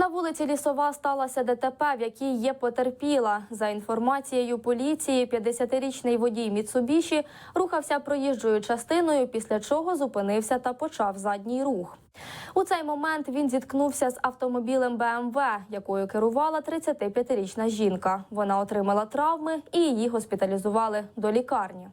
На вулиці Лісова сталося ДТП, в якій є потерпіла. За інформацією поліції, 50-річний водій Міцубіші рухався проїжджою частиною, після чого зупинився та почав задній рух. У цей момент він зіткнувся з автомобілем БМВ, якою керувала 35-річна жінка. Вона отримала травми і її госпіталізували до лікарні.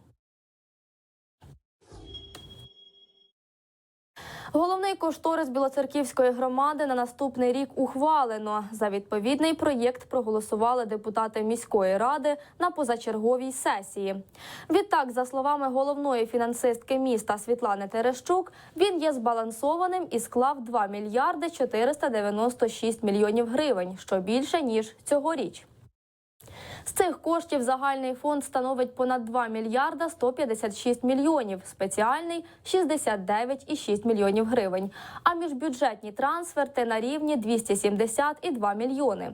Головний кошторис Білоцерківської громади на наступний рік ухвалено. За відповідний проєкт проголосували депутати міської ради на позачерговій сесії. Відтак, за словами головної фінансистки міста Світлани Терещук, він є збалансованим і склав 2 мільярди 496 мільйонів гривень, що більше ніж цьогоріч. З цих коштів загальний фонд становить понад 2 мільярда 156 мільйонів, спеціальний 69,6 мільйонів гривень. А міжбюджетні трансферти на рівні 272 мільйони.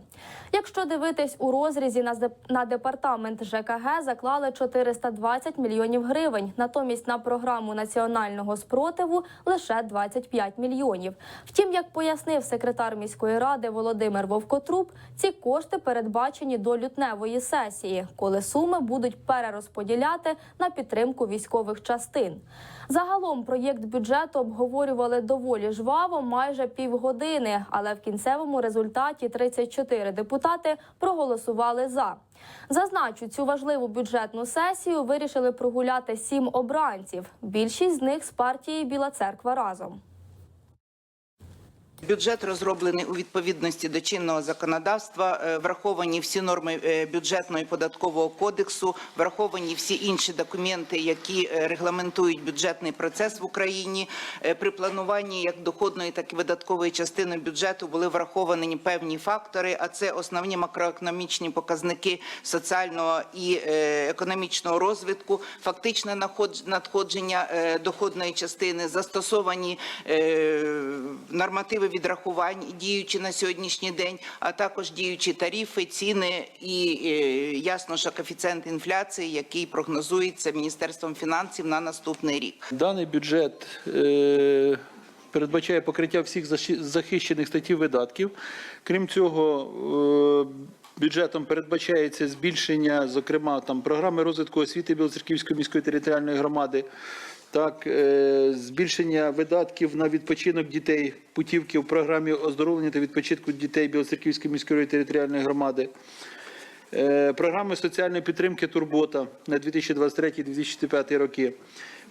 Якщо дивитись у розрізі на, на департамент ЖКГ заклали 420 мільйонів гривень, натомість на програму національного спротиву лише 25 мільйонів. Втім, як пояснив секретар міської ради Володимир Вовкотруб, ці кошти передбачені до лютневої сесії, коли суми будуть перерозподіляти на підтримку військових частин. Загалом проєкт бюджету обговорювали доволі жваво, майже півгодини, але в кінцевому результаті 34 депутати проголосували за. Зазначу, цю важливу бюджетну сесію вирішили прогуляти сім обранців. Більшість з них з партії Біла Церква разом. Бюджет розроблений у відповідності до чинного законодавства, е, враховані всі норми е, бюджетного і податкового кодексу, враховані всі інші документи, які е, регламентують бюджетний процес в Україні. При плануванні як доходної, так і видаткової частини бюджету були враховані певні фактори, а це основні макроекономічні показники соціального і економічного розвитку, фактичне надходження доходної частини, застосовані нормативи відрахувань, діючі на сьогоднішній день, а також діючі тарифи, ціни і е, ясно, що коефіцієнт інфляції, який прогнозується Міністерством фінансів на наступний рік. Даний бюджет е, передбачає покриття всіх захищених статтів видатків. Крім цього, е, бюджетом передбачається збільшення, зокрема, там програми розвитку освіти Білоцерківської міської територіальної громади. Так, е, збільшення видатків на відпочинок дітей, путівки в програмі оздоровлення та відпочинку дітей Білоцерківської міської територіальної громади. Е, Програми соціальної підтримки Турбота на 2023-2025 роки.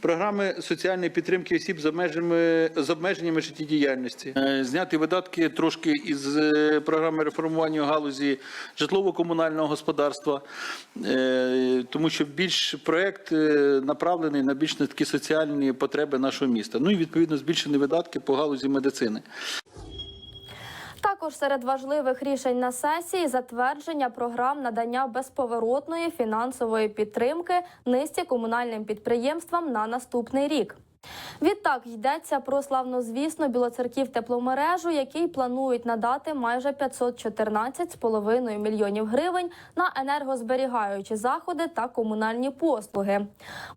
Програми соціальної підтримки осіб з обмеженнями, з обмеженнями життєдіяльності. Е, Зняти видатки трошки із е, програми реформування галузі житлово-комунального господарства, тому що більш проект направлений на більш на такі соціальні потреби нашого міста. Ну і відповідно збільшені видатки по галузі медицини. Також серед важливих рішень на сесії затвердження програм надання безповоротної фінансової підтримки низці комунальним підприємствам на наступний рік. Відтак йдеться про славнозвісну Білоцерків тепломережу, який планують надати майже 514,5 мільйонів гривень на енергозберігаючі заходи та комунальні послуги.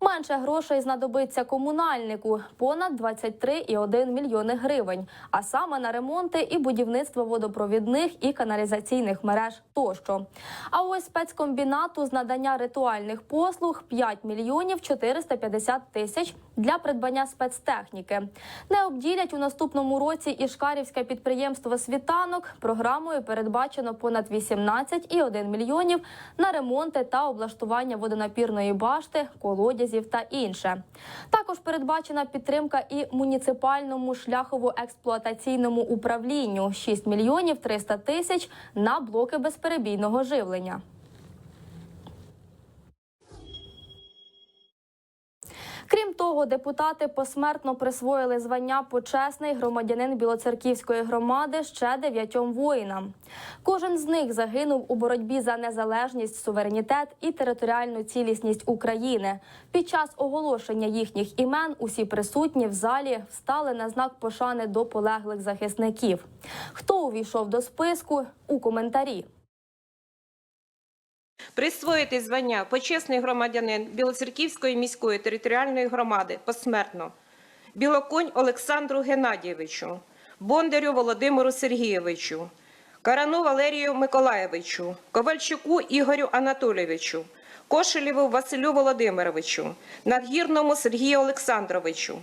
Менше грошей знадобиться комунальнику понад 23,1 мільйони гривень, а саме на ремонти і будівництво водопровідних і каналізаційних мереж тощо. А ось спецкомбінату з надання ритуальних послуг 5 мільйонів 450 тисяч для придбання спецтехніки. Не обділять у наступному році і шкарівське підприємство Світанок. Програмою передбачено понад 18,1 мільйонів на ремонти та облаштування водонапірної башти, колодязів та інше. Також передбачена підтримка і муніципальному шляхово-експлуатаційному управлінню 6 мільйонів 300 тисяч на блоки безперебійного живлення. Крім того, депутати посмертно присвоїли звання почесний громадянин Білоцерківської громади ще дев'ятьом воїнам. Кожен з них загинув у боротьбі за незалежність, суверенітет і територіальну цілісність України. Під час оголошення їхніх імен усі присутні в залі встали на знак пошани до полеглих захисників. Хто увійшов до списку у коментарі? Присвоїти звання почесний громадянин Білоцерківської міської територіальної громади посмертно Білоконь Олександру Геннадійовичу, Бондарю Володимиру Сергійовичу, Карану Валерію Миколаєвичу, Ковальчуку Ігорю Анатолійовичу, Кошелєву Василю Володимировичу, Надгірному Сергію Олександровичу,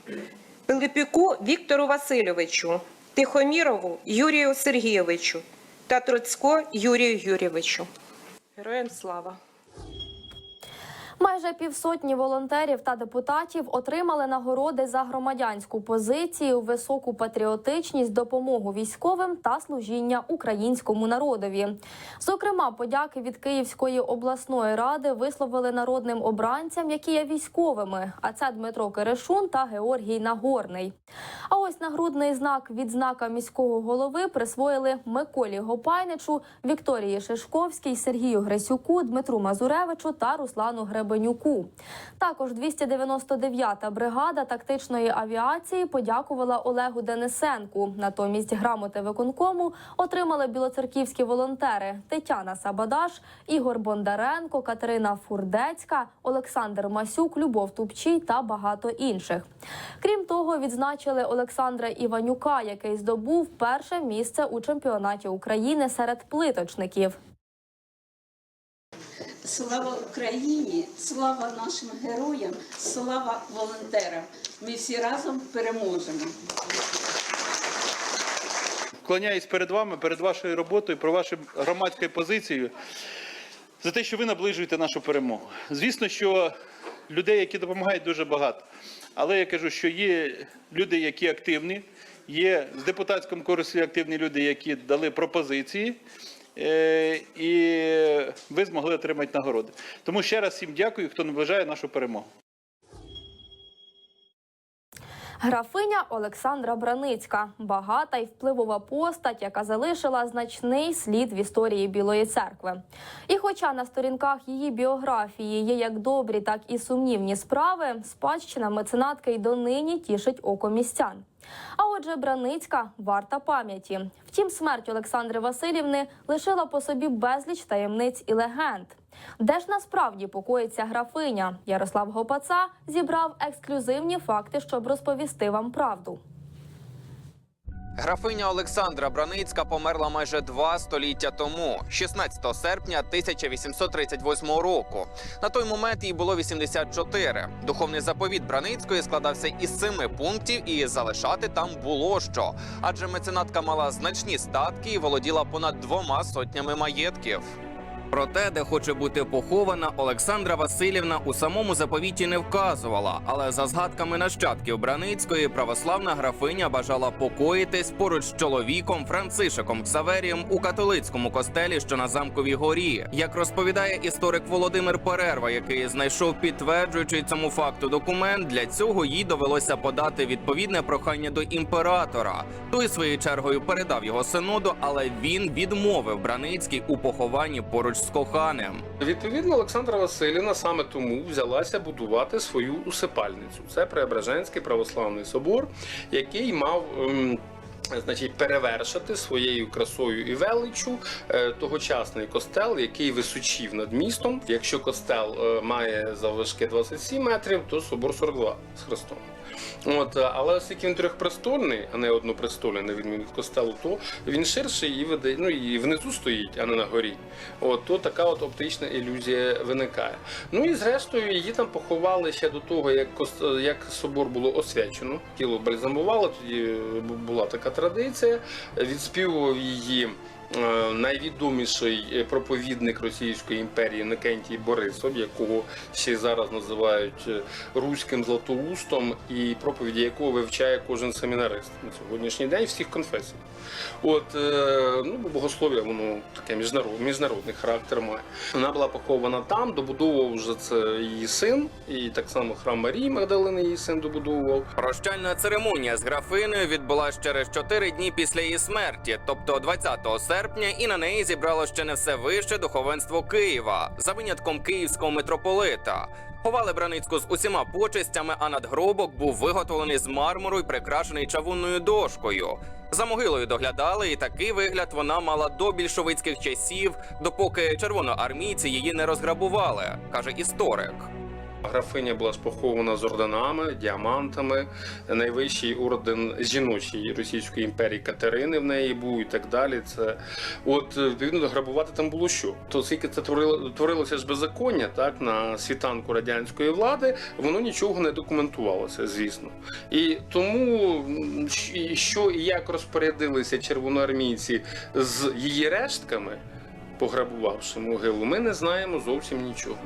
Пилипюку Віктору Васильовичу, Тихомірову Юрію Сергійовичу та Троцько Юрію Юрійовичу. Героям слава! Майже півсотні волонтерів та депутатів отримали нагороди за громадянську позицію, високу патріотичність, допомогу військовим та служіння українському народові. Зокрема, подяки від Київської обласної ради висловили народним обранцям, які є військовими. А це Дмитро Керешун та Георгій Нагорний. А ось нагрудний знак відзнака міського голови присвоїли Миколі Гопайничу, Вікторії Шишковській, Сергію Гресюку, Дмитру Мазуревичу та Руслану Гребенюку. Також 299-та бригада тактичної авіації подякувала Олегу Денисенку. Натомість грамоти виконкому отримали білоцерківські волонтери Тетяна Сабадаш, Ігор Бондаренко, Катерина Фурдецька, Олександр Масюк, Любов Тупчій та багато інших. Крім того, відзначили Олександра Іванюка, який здобув перше місце у чемпіонаті України серед плиточників. Слава Україні, слава нашим героям, слава волонтерам. Ми всі разом переможемо. Вклоняюсь перед вами, перед вашою роботою, про вашу громадською позицією за те, що ви наближуєте нашу перемогу. Звісно, що людей, які допомагають, дуже багато. Але я кажу, що є люди, які активні, є з депутатським корпусі активні люди, які дали пропозиції. Е, І ви змогли отримати нагороди. Тому ще раз всім дякую, хто наближає нашу перемогу. Графиня Олександра Браницька багата й впливова постать, яка залишила значний слід в історії Білої церкви. І хоча на сторінках її біографії є як добрі, так і сумнівні справи, спадщина меценатки й донині тішить око містян. А отже, Браницька варта пам'яті. Втім, смерть Олександри Васильівни лишила по собі безліч таємниць і легенд. Де ж насправді покоїться графиня? Ярослав Гопаца зібрав ексклюзивні факти, щоб розповісти вам правду. Графиня Олександра Браницька померла майже два століття тому, 16 серпня 1838 року. На той момент їй було 84. Духовний заповіт Браницької складався із семи пунктів, і залишати там було що. Адже меценатка мала значні статки і володіла понад двома сотнями маєтків. Про те, де хоче бути похована, Олександра Васильівна у самому заповіті не вказувала, але за згадками нащадків Браницької православна графиня бажала покоїтись поруч з чоловіком Францишиком Ксаверієм у католицькому костелі, що на замковій горі. Як розповідає історик Володимир Перерва, який знайшов підтверджуючий цьому факту документ, для цього їй довелося подати відповідне прохання до імператора. Той своєю чергою передав його синоду, але він відмовив Браницький у похованні поруч з коханим. Відповідно, Олександра Василіна саме тому взялася будувати свою усипальницю. Це Преображенський православний собор, який мав. ем, Значить, перевершити своєю красою і величчю е, тогочасний костел, який височів над містом. Якщо костел е, має заввишки 27 метрів, то собор 42 з хрестом. От, е, але оскільки він трьохпрестольний, а не однопрестольний, на відміну від костелу, то він ширший і видає, ну і внизу стоїть, а не на горі. От то така от оптична ілюзія виникає. Ну і зрештою її там поховали ще до того, як як собор було освячено. Тіло бальзамувало, тоді була така традиція. Відспівував її. Е, Найвідоміший е, проповідник Російської імперії Никентій Борисов, якого ще зараз називають е, руським златоустом, і проповіді якого вивчає кожен семінарист на сьогоднішній день всіх конфесій. От ну, богослов'я воно таке міжнарод, міжнародний характер має. Вона була похована там, добудовував вже це її син, і так само храм Марії Магдалини її син добудовував. Прощальна церемонія з графиною відбулася через чотири дні після її смерті, тобто 20 серпня, і на неї зібрало ще не все вище духовенство Києва за винятком київського митрополита. Ховали Браницьку з усіма почестями, а надгробок був виготовлений з мармуру і прикрашений чавунною дошкою. За могилою доглядали, і такий вигляд вона мала до більшовицьких часів, допоки червоноармійці її не розграбували, каже історик. Графиня була спохована з орденами, діамантами. Найвищий орден жіночої Російської імперії Катерини в неї був і так далі. Це от відповідно грабувати там було що? То оскільки це творило, творилося ж беззаконня, так на світанку радянської влади, воно нічого не документувалося, звісно. І тому що і як розпорядилися червоноармійці з її рештками, пограбувавши могилу, ми не знаємо зовсім нічого.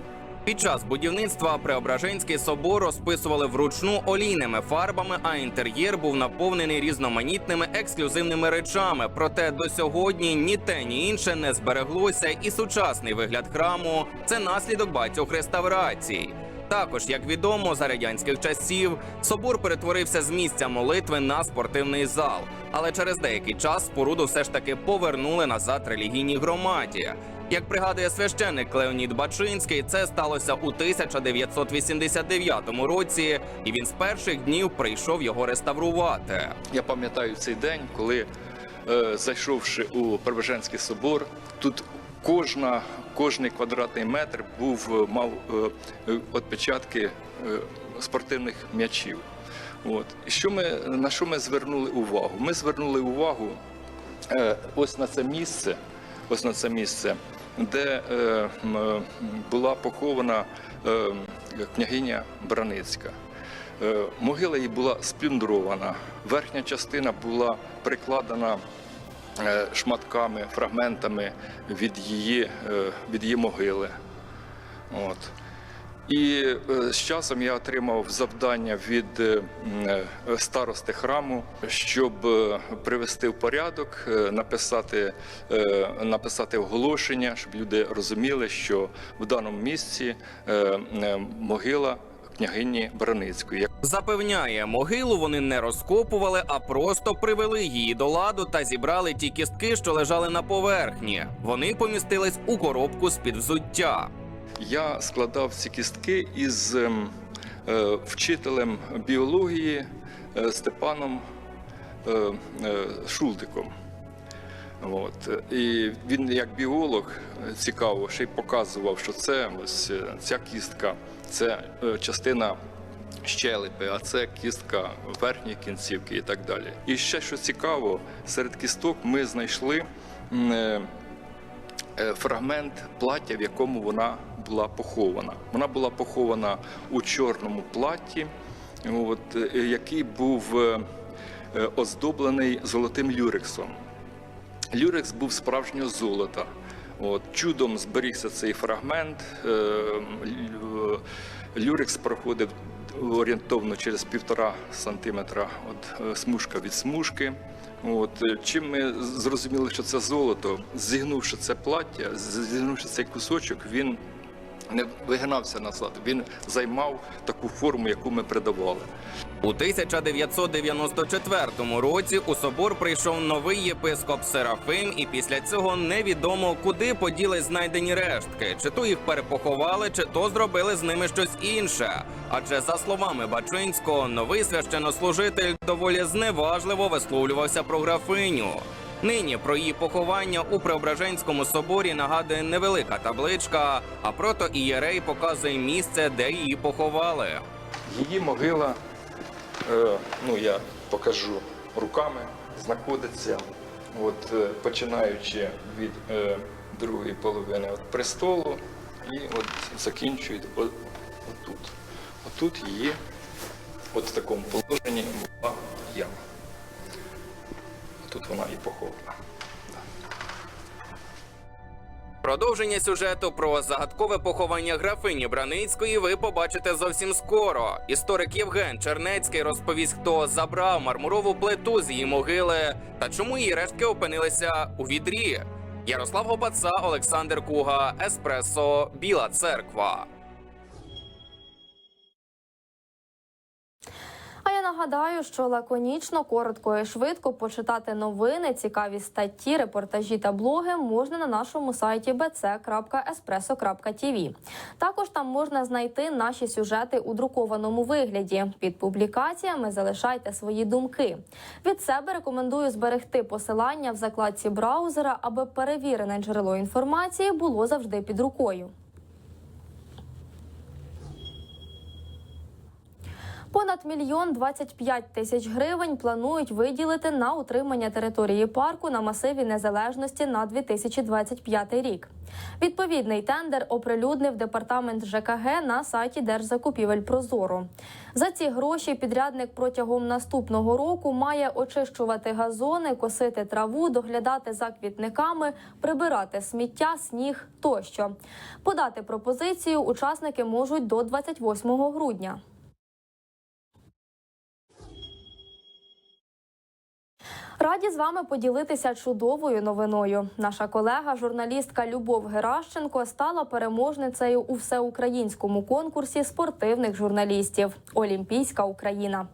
Під час будівництва Преображенський собор розписували вручну олійними фарбами, а інтер'єр був наповнений різноманітними ексклюзивними речами. Проте до сьогодні ні те, ні інше не збереглося, і сучасний вигляд храму це наслідок багатьох реставрацій. Також, як відомо, за радянських часів собор перетворився з місця молитви на спортивний зал. Але через деякий час споруду все ж таки повернули назад релігійній громаді. Як пригадує священник Леонід Бачинський, це сталося у 1989 році, і він з перших днів прийшов його реставрувати. Я пам'ятаю цей день, коли, е, зайшовши у Преображенський собор, тут кожна, кожний квадратний метр був, е, мав е, е, е, спортивних м'ячів. От. Що ми, на що ми звернули увагу? Ми звернули увагу е, ось на це місце, ось на це місце, де е, е, була похована е, княгиня Браницька. Могила її була сплюндрована. Верхня частина була прикладена шматками, фрагментами від її, від її могили. От. І е, з часом я отримав завдання від е, е, старости храму, щоб привести в порядок, написати, написати оголошення, щоб люди розуміли, що в даному місці могила княгині Браницької. Запевняє, могилу вони не розкопували, а просто привели її до ладу та зібрали ті кістки, що лежали на поверхні. Вони помістились у коробку з під взуття. Я складав ці кістки із ем, е, вчителем біології е, Степаном е, Шулдиком. От. І він як біолог цікаво, ще й показував, що це ось ця кістка, це частина щелепи, а це кістка верхньої кінцівки і так далі. І ще що цікаво, серед кісток ми знайшли. фрагмент плаття, в якому вона була похована. Вона була похована у чорному платті, от, е, який був е, е, оздоблений золотим люрексом. Люрекс був справжнього золота. От, чудом зберігся цей фрагмент. Люрекс проходив орієнтовно через півтора сантиметра от, смужка від смужки. От, чим ми зрозуміли, що це золото, зігнувши це плаття, зігнувши цей кусочок, він не вигинався назад, він займав таку форму, яку ми придавали. У 1994 році у собор прийшов новий єпископ Серафим, і після цього невідомо, куди поділи знайдені рештки, чи то їх перепоховали, чи то зробили з ними щось інше. Адже за словами Бачинського, новий священнослужитель доволі зневажливо висловлювався про графиню. Нині про її поховання у Преображенському соборі нагадує невелика табличка, а протоієрей показує місце, де її поховали. Її могила, е, ну я покажу руками, знаходиться, от, е, починаючи від е, другої половини от престолу і от закінчують от, отут. Отут її, от в такому положенні була яма. Тут вона і похована. Продовження сюжету про загадкове поховання графині Браницької ви побачите зовсім скоро. Історик Євген Чернецький розповість, хто забрав мармурову плиту з її могили та чому її рештки опинилися у відрі. Ярослав Гопаца, Олександр Куга, Еспресо, Біла Церква. А я нагадаю, що лаконічно, коротко і швидко почитати новини, цікаві статті, репортажі та блоги можна на нашому сайті bc.espresso.tv. Також там можна знайти наші сюжети у друкованому вигляді. Під публікаціями залишайте свої думки. Від себе рекомендую зберегти посилання в закладці браузера, аби перевірене джерело інформації було завжди під рукою. Понад мільйон 25 тисяч гривень планують виділити на утримання території парку на масиві незалежності на 2025 рік. Відповідний тендер оприлюднив департамент ЖКГ на сайті Держзакупівель Прозоро. За ці гроші підрядник протягом наступного року має очищувати газони, косити траву, доглядати за квітниками, прибирати сміття, сніг тощо. Подати пропозицію учасники можуть до 28 грудня. Раді з вами поділитися чудовою новиною. Наша колега, журналістка Любов Геращенко, стала переможницею у всеукраїнському конкурсі спортивних журналістів Олімпійська Україна.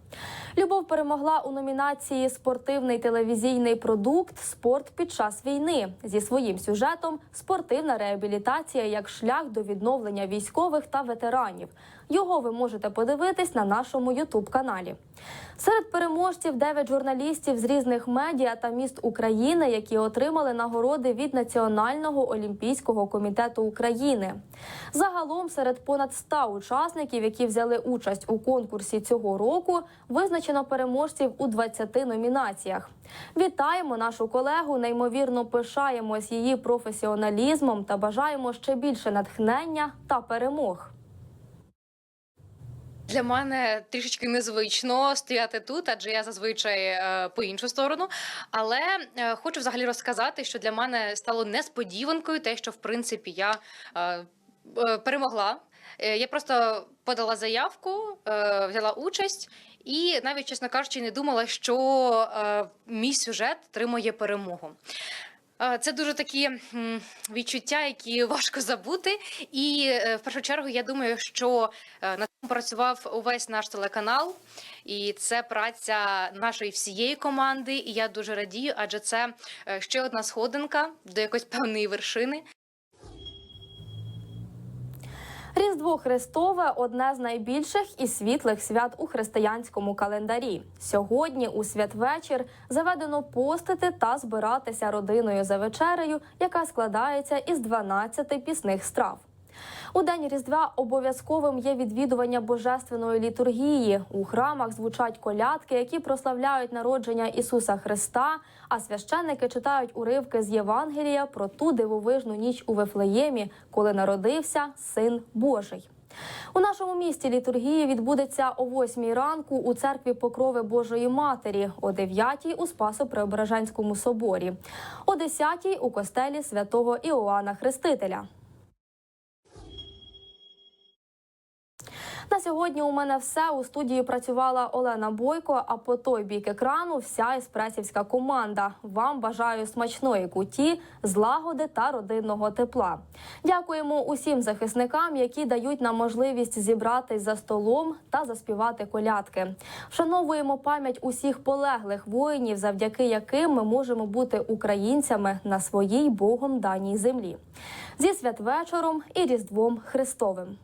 Любов перемогла у номінації Спортивний телевізійний продукт Спорт під час війни зі своїм сюжетом Спортивна реабілітація як шлях до відновлення військових та ветеранів. Його ви можете подивитись на нашому Ютуб каналі. Серед переможців 9 журналістів з різних медіа та міст України, які отримали нагороди від Національного олімпійського комітету України. Загалом серед понад 100 учасників, які взяли участь у конкурсі цього року, визначено переможців у 20 номінаціях. Вітаємо нашу колегу, неймовірно пишаємось її професіоналізмом та бажаємо ще більше натхнення та перемог. Для мене трішечки незвично стояти тут, адже я зазвичай е, по іншу сторону. Але е, хочу взагалі розказати, що для мене стало несподіванкою те, що в принципі я е, перемогла. Я просто подала заявку, взяла участь, і навіть, чесно кажучи, не думала, що е, мій сюжет отримує перемогу. Е, Це дуже такі відчуття, які важко забути. І е, в першу чергу я думаю, що е, над цим працював увесь наш телеканал, і це праця нашої всієї команди. І я дуже радію, адже це ще одна сходинка до якоїсь певної вершини. Різдво Христове одне з найбільших і світлих свят у християнському календарі. Сьогодні, у святвечір, заведено постити та збиратися родиною за вечерею, яка складається із 12 пісних страв. У день Різдва обов'язковим є відвідування божественної літургії. У храмах звучать колядки, які прославляють народження Ісуса Христа. А священники читають уривки з Євангелія про ту дивовижну ніч у Вифлеємі, коли народився Син Божий. У нашому місті літургія відбудеться о 8 ранку у церкві Покрови Божої Матері, о 9 у Спасо-Преображенському соборі, о 10 у костелі святого Іоанна Хрестителя. На сьогодні у мене все. У студії працювала Олена Бойко. А по той бік екрану вся еспресівська команда. Вам бажаю смачної куті, злагоди та родинного тепла. Дякуємо усім захисникам, які дають нам можливість зібратись за столом та заспівати колядки. Вшановуємо пам'ять усіх полеглих воїнів, завдяки яким ми можемо бути українцями на своїй Богом даній землі. Зі святвечором і Різдвом Христовим.